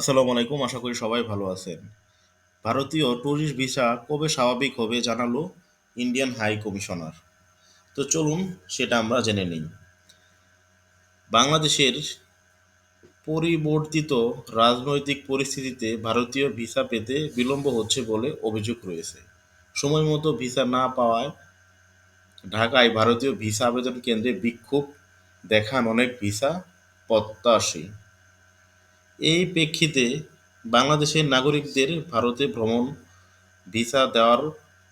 আসসালামু আলাইকুম, আশা করি সবাই ভালো আছেন। ভারতীয় ট্যুরিস্ট ভিসা কবে স্বাভাবিক হবে জানালো ইন্ডিয়ান হাই কমিশনার। তো চলুন সেটা আমরা জেনে নিই। বাংলাদেশের পরিবর্তিত রাজনৈতিক পরিস্থিতিতে ভারতীয় ভিসা পেতে বিলম্ব হচ্ছে বলে অভিযোগ রয়েছে। সময় মতো ভিসা না পাওয়ায় ঢাকায় ভারতীয় ভিসা আবেদন কেন্দ্রে বিক্ষোভ দেখান অনেক ভিসা প্রত্যাশী। এই প্রেক্ষিতে বাংলাদেশের নাগরিকদের ভারতে ভ্রমণ, ভিসা দেওয়ার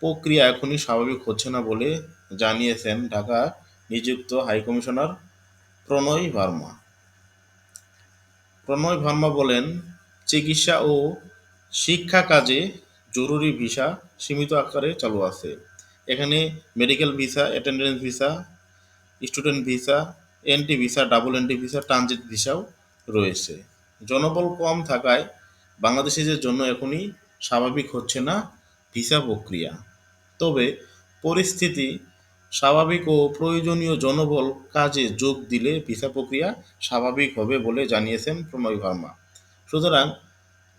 প্রক্রিয়া এখনই স্বাভাবিক হচ্ছে না বলে জানিয়েছেন ঢাকা নিযুক্ত হাইকমিশনার প্রণয় ভার্মা। প্রণয় ভার্মা বলেন, চিকিৎসা ও শিক্ষা কাজে জরুরি ভিসা সীমিত আকারে চালু আছে। এখানে medical visa, attendance visa, student visa entry visa, double entry visa, transit ভিসাও রয়েছে। জনবল কম থাকায় বাংলাদেশিদের জন্য এখনই স্বাভাবিক হচ্ছে না ভিসা প্রক্রিয়া। তবে পরিস্থিতি স্বাভাবিক ও প্রয়োজনীয় জনবল কাজে যোগ দিলে ভিসা প্রক্রিয়া স্বাভাবিক হবে বলে জানিয়েছেন প্রণয় ভার্মা। সুতরাং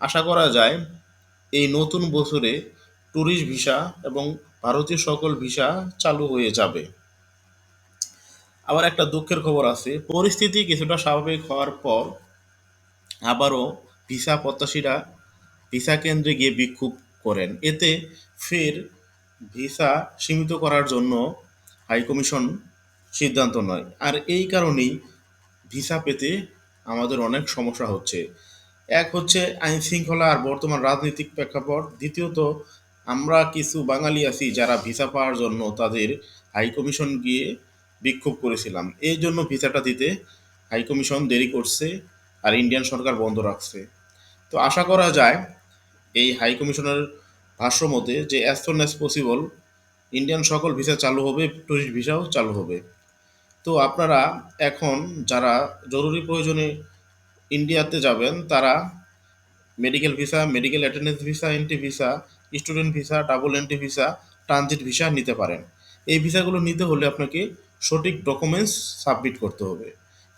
আশা করা যায় এই নতুন বছরে ট্যুরিস্ট ভিসা এবং ভারতীয় সকল ভিসা চালু হয়ে যাবে। আবার একটা দুঃখের খবর আছে, পরিস্থিতি কিছুটা স্বাভাবিক হওয়ার পর আবারও ভিসা প্রত্যাশীরা ভিসা কেন্দ্রে গিয়ে বিক্ষোভ করেন। এতে ফের ভিসা সীমিত করার জন্য হাইকমিশন সিদ্ধান্ত নয়। আর এই কারণেই ভিসা পেতে আমাদের অনেক সমস্যা হচ্ছে। এক হচ্ছে আইন শৃঙ্খলা আর বর্তমান রাজনৈতিক প্রেক্ষাপট। দ্বিতীয়ত, আমরা কিছু বাঙালি আছি যারা ভিসা পাওয়ার জন্য তাদের হাইকমিশন গিয়ে বিক্ষোভ করেছিলাম। এই জন্য ভিসাটা দিতে হাইকমিশন দেরি করছে। আর ইন্ডিয়ান সরকার বন্ধ রাখছে। তো আশা করা যায় এই হাই কমিশনের ভাষ্য মতে যে as soon as possible Indian সকল ভিসা চালু হবে টুরিস্ট ভিসাও চালু হবে। তো আপনারা এখন যারা জরুরি প্রয়োজনে ইন্ডিয়াতে যাবেন, তারা medical visa medical attendance visa entry visa student visa double entry visa transit visa নিতে পারেন। এই ভিসাগুলো নিতে হলে আপনাকে সঠিক ডকুমেন্টস সাবমিট করতে হবে।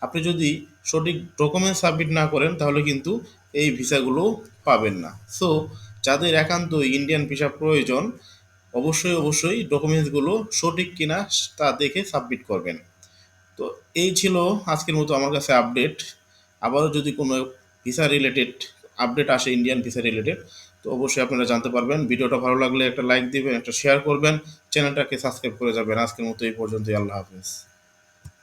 আপনি যদি সঠিক ডকুমেন্টস সাবমিট না করেন, তাহলে কিন্তু এই ভিসাগুলো পাবেন না। সো যাদের একান্ত ইন্ডিয়ান ভিসা প্রয়োজন, অবশ্যই অবশ্যই ডকুমেন্টসগুলো সঠিক কিনা তা দেখে সাবমিট করবেন। তো এই ছিল আজকের মতো আমার কাছে আপডেট আবারও যদি কোনো ভিসা রিলেটেড আপডেট আসে ইন্ডিয়ান ভিসা রিলেটেড তো অবশ্যই আপনারা জানতে পারবেন। ভিডিওটা ভালো লাগলে একটা লাইক দিবেন, একটা শেয়ার করবেন। চ্যানেলটাকে সাবস্ক্রাইব করে যাবেন। আজকের মতো এই পর্যন্তই। আল্লাহ হাফিজ।